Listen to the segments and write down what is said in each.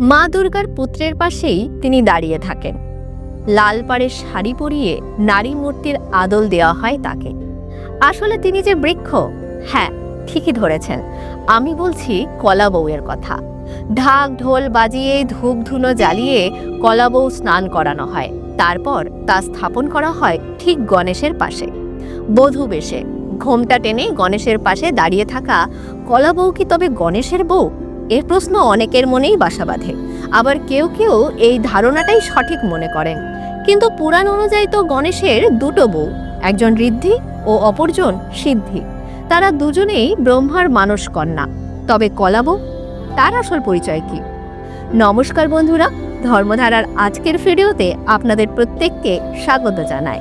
মা দুর্গার পুত্রের পাশেই তিনি দাঁড়িয়ে থাকেন। লাল পাড়ের শাড়ি পরিয়ে নারী মূর্তির আদল দেওয়া হয় তাকে। আসলে তিনি যে বৃক্ষ হ্যাঁ ঠিকই ধরেছেন। আমি বলছি কলা বউয়ের কথা। ঢাক ঢোল বাজিয়ে ধূপ ধুনো জ্বালিয়ে কলা বউ স্নান করানো হয়। তারপর তা স্থাপন করা হয় ঠিক গণেশের পাশে। বধূ বেশে। ঘোমটা টেনে গণেশের পাশে দাঁড়িয়ে থাকা কলা বউ কি তবে গণেশের বউ? এর প্রশ্ন অনেকের মনেই বাসা বাঁধে। আবার কেউ কেউ এই ধারণাটাই সঠিক মনে করেন। কিন্তু পুরাণ অনুযায়ী তো গণেশের দুটো বউ, একজন ঋদ্ধি ও অপরজন সিদ্ধি। তারা দুজনেই ব্রহ্মার মানস কন্যা তবে কলা বউ, তার আসল পরিচয় কি? নমস্কার বন্ধুরা, ধর্মধারার আজকের ভিডিওতে আপনাদের প্রত্যেককে স্বাগত জানাই।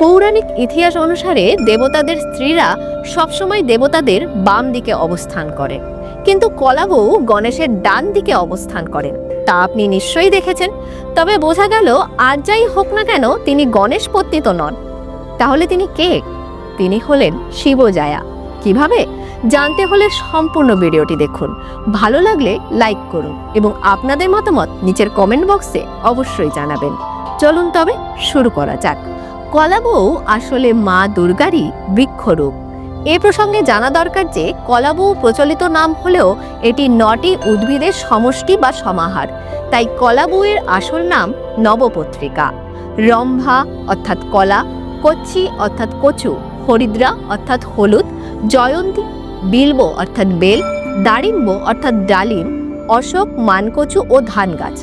পৌরাণিক ইতিহাস অনুসারে দেবতাদের স্ত্রীরা সবসময় দেবতাদের বাম দিকে অবস্থান করে। কিন্তু কলাবউ গণেশের ডান দিকে অবস্থান করেন। তা আপনি নিশ্চয়ই দেখেছেন। তবে বোঝা গেল, আর যাই হোক না কেন, তিনি গণেশ পত্নী তো নন। তাহলে তিনি কে? তিনি হলেন শিবজায়া। কীভাবে? জানতে হলে সম্পূর্ণ ভিডিওটি দেখুন। ভালো লাগলে লাইক করুন এবং আপনাদের মতামত নিচের কমেন্ট বক্সে অবশ্যই জানাবেন। চলুন তবে শুরু করা যাক। কলাবউ আসলে মা দুর্গারই বৃক্ষরূপ। এ প্রসঙ্গে জানা দরকার যে, কলাবউ প্রচলিত নাম হলেও এটি নটি উদ্ভিদের সমষ্টি বা সমাহার। তাই কলাবউয়ের আসল নাম নবপত্রিকা। রম্ভা, অর্থাৎ কলা, কচ্ছি, অর্থাৎ কচু, হরিদ্রা, অর্থাৎ হলুদ, জয়ন্তী, বিলব, অর্থাৎ বেল, দারিম্ব, অর্থাৎ ডালিম, অশোক, মানকচু ও ধান গাছ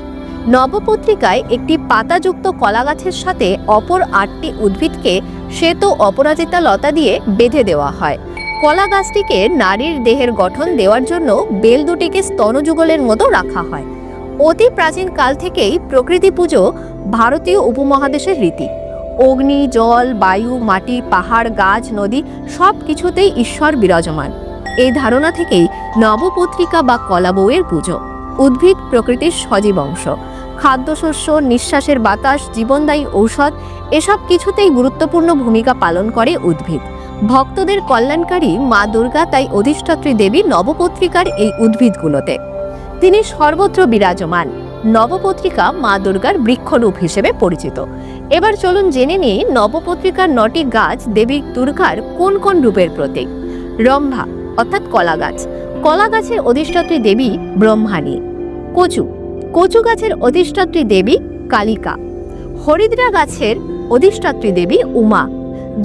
নবপত্রিকায় একটি পাতাযুক্ত কলা গাছের সাথে অপর আটটি উদ্ভিদকে শ্বেত অপরাজিতা লতা দিয়ে বেঁধে দেওয়া হয়। কলা গাছটিকে নারীর দেহের গঠন দেওয়ার জন্য বেল দুটিকে স্তনযুগলের মতো রাখা হয়। অতি প্রাচীন কাল থেকেই প্রকৃতি পুজো ভারতীয় উপমহাদেশের রীতি। অগ্নি, জল, বায়ু, মাটি, পাহাড়, গাছ, নদী সব কিছুতেই ঈশ্বর বিরাজমান। এই ধারণা থেকেই নবপত্রিকা বা কলা বউয়ের পুজো। উদ্ভিদ প্রকৃতির সজীব অংশ। খাদ্যশস্য, নিঃশ্বাসের বাতাস, জীবনদায়ী ঔষধ, এসব কিছুতেই গুরুত্বপূর্ণ ভূমিকা পালন করে উদ্ভিদ। ভক্তদের কল্যাণকারী মা দুর্গা তাই অধিষ্ঠাত্রী দেবী নবপত্রিকার এই উদ্ভিদগুলোতে। তিনি সর্বত্র বিরাজমান। নবপত্রিকা মা দুর্গার বৃক্ষরূপ হিসেবে পরিচিত। এবার চলুন জেনে নিই নবপত্রিকার নটি গাছ দেবী দুর্গার কোন কোন রূপের প্রতীক। রম্ভা, অর্থাৎ কলা গাছ কলা গাছের অধিষ্ঠাত্রী দেবী ব্রহ্মাণী। কচু কচু গাছের অধিষ্ঠাত্রী দেবী কালিকা, হরিদ্রা গাছের অধিষ্ঠাত্রী দেবী উমা,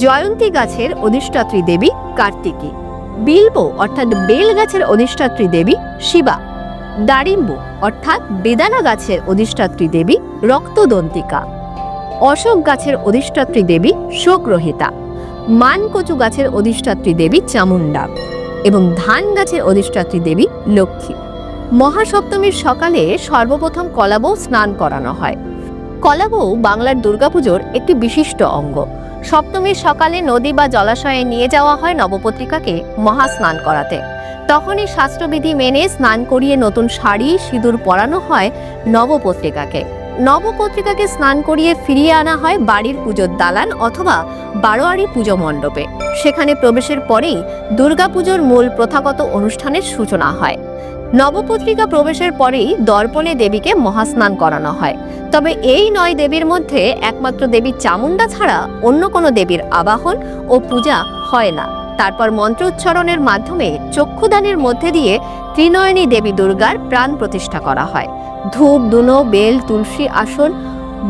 জয়ন্তী গাছের অধিষ্ঠাত্রী দেবী কার্তিকী, বিল্ব অর্থাৎ বেল গাছের অধিষ্ঠাত্রী দেবী শিবা, দারিম্ব অর্থাৎ বেদানা গাছের অধিষ্ঠাত্রী দেবী রক্তদন্তিকা, অশোক গাছের অধিষ্ঠাত্রী দেবী শোকরহিতা, মানকচু গাছের অধিষ্ঠাত্রী দেবী চামুণ্ডা এবং ধান গাছের অধিষ্ঠাত্রী দেবী লক্ষ্মী। মহাসপ্তমীর সকালে সর্বপ্রথম কলাবউ স্নান করানো হয়। কলাবউ বাংলার দুর্গাপুজোর একটি বিশিষ্ট অঙ্গ। সপ্তমীর সকালে নদী বা জলাশয়ে নিয়ে যাওয়া হয় নবপত্রিকাকে মহাস্নান করাতে। তখনই শাস্ত্রবিধি মেনে স্নান করিয়ে নতুন শাড়ি, সিঁদুর পরানো হয় নবপত্রিকাকে। নবপত্রিকাকে স্নান করিয়ে ফিরিয়ে আনা হয় বাড়ির পুজোর দালান অথবা বারোয়ারি পুজো মণ্ডপে। সেখানে প্রবেশের পরেই দুর্গাপুজোর মূল প্রথাগত অনুষ্ঠানের সূচনা হয়। নবপত্রিকা প্রবেশের পরেই দর্পণে দেবীকে মহাস্নান করানো হয়। তবে এই নয় দেবীর মধ্যে একমাত্র দেবী চামুণ্ডা ছাড়া অন্য কোনো দেবীর আবাহন ও পূজা হয় না। তারপর মন্ত্র উচ্চারণের মাধ্যমে চক্ষুদানের মধ্যে দিয়ে ত্রিনয়নী দেবী দুর্গার প্রাণ প্রতিষ্ঠা করা হয়। ধূপ দুনো বেল, তুলসী আসন,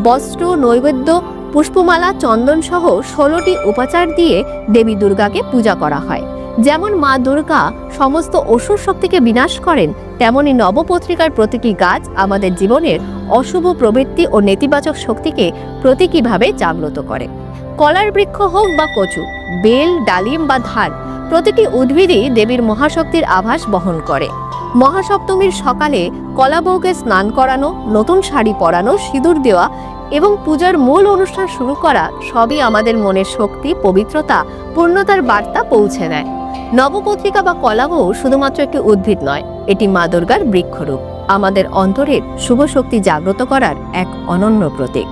বস্ত্র, নৈবেদ্য, পুষ্পমালা চন্দন সহ ষোলোটি উপাচার দিয়ে দেবী দুর্গাকে পূজা করা হয়। যেমন মা দুর্গা সমস্ত অসুর শক্তিকে বিনাশ করেন, তেমনি নবপত্রিকার প্রতিটি গাছ আমাদের জীবনের অশুভ প্রবৃত্তি ও নেতিবাচক শক্তিকে প্রতীকীভাবে জাগ্রত করে। কলার বৃক্ষ হোক বা কচু, বেল, ডালিম বা ধান, প্রতিটি উদ্ভিদই দেবীর মহাশক্তির আভাস বহন করে। মহাসপ্তমীর সকালে কলাবউকে স্নান করানো, নতুন শাড়ি পরানো, সিঁদুর দেওয়া এবং পূজার মূল অনুষ্ঠান শুরু করা সবই আমাদের মনের শক্তি, পবিত্রতা, পূর্ণতার বার্তা পৌঁছে দেয়। নবপত্রিকা বা কলাবউ শুধুমাত্র একটি উদ্ভিদ নয়, এটি মা দুর্গার বৃক্ষরূপ। আমাদের অন্তরের শুভ শক্তি জাগ্রত করার এক অনন্য প্রতীক।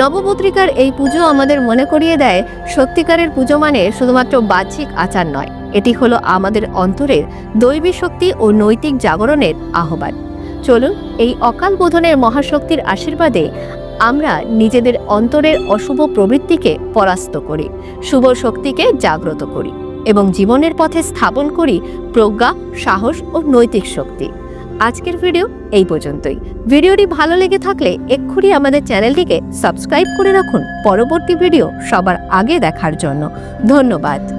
নবপত্রিকার এই পুজো আমাদের মনে করিয়ে দেয়, সত্যিকারের পুজো মানে শুধুমাত্র বাহ্যিক আচার নয়, এটি হলো আমাদের অন্তরের দৈবী শক্তি ও নৈতিক জাগরণের আহ্বান। চলুন, এই অকাল বোধনের মহাশক্তির আশীর্বাদে আমরা নিজেদের অন্তরের অশুভ প্রবৃত্তিকে পরাস্ত করি, শুভ শক্তিকে জাগ্রত করি। এবং জীবনের পথে স্থাপন করি প্রজ্ঞা, সাহস ও নৈতিক শক্তি। আজকের ভিডিও এই পর্যন্তই। ভিডিওটি ভালো লেগে থাকলে এক্ষুনি আমাদের চ্যানেলটিকে সাবস্ক্রাইব করে রাখুন। পরবর্তী ভিডিও সবার আগে দেখার জন্য। ধন্যবাদ।